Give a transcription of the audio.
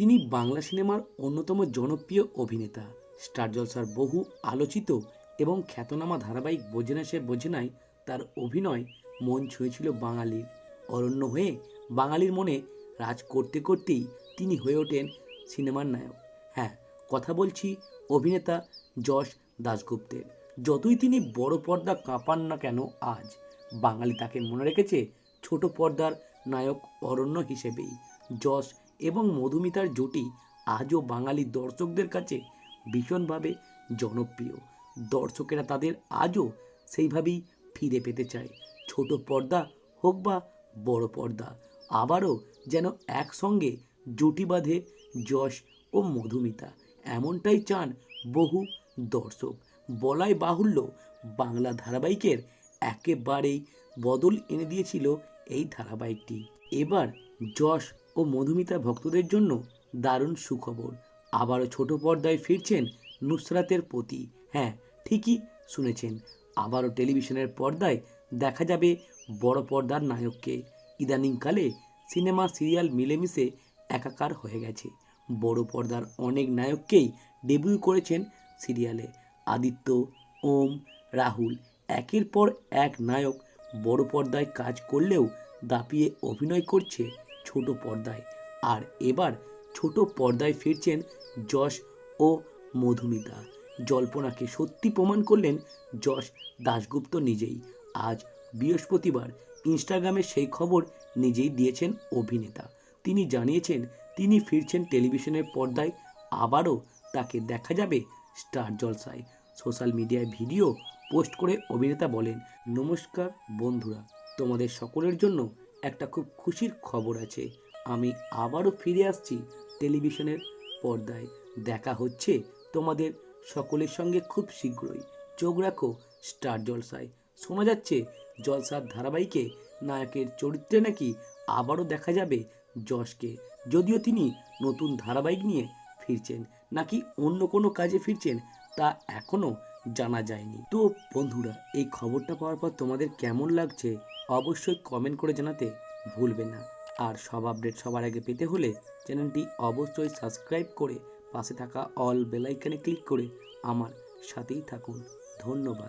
তিনি বাংলা সিনেমার অন্যতম জনপ্রিয় অভিনেতা। স্টার জলসার বহু আলোচিত এবং খ্যাতনামা ধারাবাহিক বোঝেনা সে বোঝেনায় তার অভিনয় মন ছুঁয়েছিল বাঙালির। অরণ্য হয়ে বাঙালির মনে রাজ করতে করতেই তিনি হয়ে ওঠেন সিনেমার নায়ক। হ্যাঁ কথা বলছি অভিনেতা যশ দাশগুপ্তের। যতই তিনি বড় পর্দা কাঁপান না কেন আজ, বাঙালি তাকে মনে রেখেছে ছোট পর্দার নায়ক অরণ্য হিসেবেই। যশ এবং মধুমিতার জুটি আজও বাঙালি দর্শকদের কাছে ভীষণভাবে জনপ্রিয়। দর্শকেরা তাদের আজও সেইভাবেই ফিরে পেতে চায়। ছোট পর্দা হোক বা বড় পর্দা, আবারও যেন একসঙ্গে জুটি বাঁধে যশ ও মধুমিতা। এমনটাই চান বহু দর্শক। বলাই বাহুল্য, বাংলা ধারাবাহিকের একেবারেই বদল এনে দিয়েছিল এই ধারাবাহিকটি। এবার যশ ও মধুমিতা ভক্তদের জন্য দারুণ সুখবর। আবারও ছোট পর্দায় ফিরছেন নুসরাতের প্রতি হ্যাঁ ঠিকই শুনেছেন। আবারও টেলিভিশনের পর্দায় দেখা যাবে বড় পর্দার নায়ককে। ইদানিংকালে সিনেমা, সিরিয়াল মিলেমিশে একাকার হয়ে গেছে। বড় পর্দার অনেক নায়ককেই ডেবিউ করেছেন সিরিয়ালে। আদিত্য, ওম, রাহুল একের পর এক নায়ক বড় পর্দায় কাজ করলেও দাপিয়ে অভিনয় করছে ছোট পর্দায়। আর এবার ছোট পর্দায় ফিরছেন যশ ও মধুমিতা। জল্পনাকে সত্যি প্রমাণ করলেন যশ দাশগুপ্ত নিজেই। আজ বৃহস্পতিবার ইনস্টাগ্রামে সেই খবর নিজেই দিয়েছেন অভিনেতা। তিনি জানিয়েছেন, তিনি ফিরছেন টেলিভিশনের পর্দায়, আবারও তাকে দেখা যাবে স্টার জলসায়। সোশ্যাল মিডিয়ায় ভিডিও পোস্ট করে অভিনেতা বলেন, নমস্কার বন্ধুরা, তোমাদের সকলের জন্য একটা খুব খুশির খবর আছে। আমি আবারও ফিরে আসছি টেলিভিশনের পর্দায়। দেখা হচ্ছে তোমাদের সকলের সঙ্গে খুব শীঘ্রই। চোখ রাখো স্টার জলসায়। শোনা যাচ্ছে জলসার ধারাবাহিকে নায়কের চরিত্রে নাকি আবারও দেখা যাবে যশকে। যদিও তিনি নতুন ধারাবাহিক নিয়ে ফিরছেন, নাকি অন্য কোনো কাজে ফিরছেন তা এখনও জানা যায়নি। তো বন্ধুরা, এই খবরটা পাওয়ার পর তোমাদের কেমন লাগছে অবশ্যই কমেন্ট করে জানাতে ভুলবে না। আর সব আপডেট সবার আগে পেতে হলে চ্যানেলটি অবশ্যই সাবস্ক্রাইব করে পাশে থাকা অল বেলাইকানে ক্লিক করে আমার সাথেই থাকুন। ধন্যবাদ।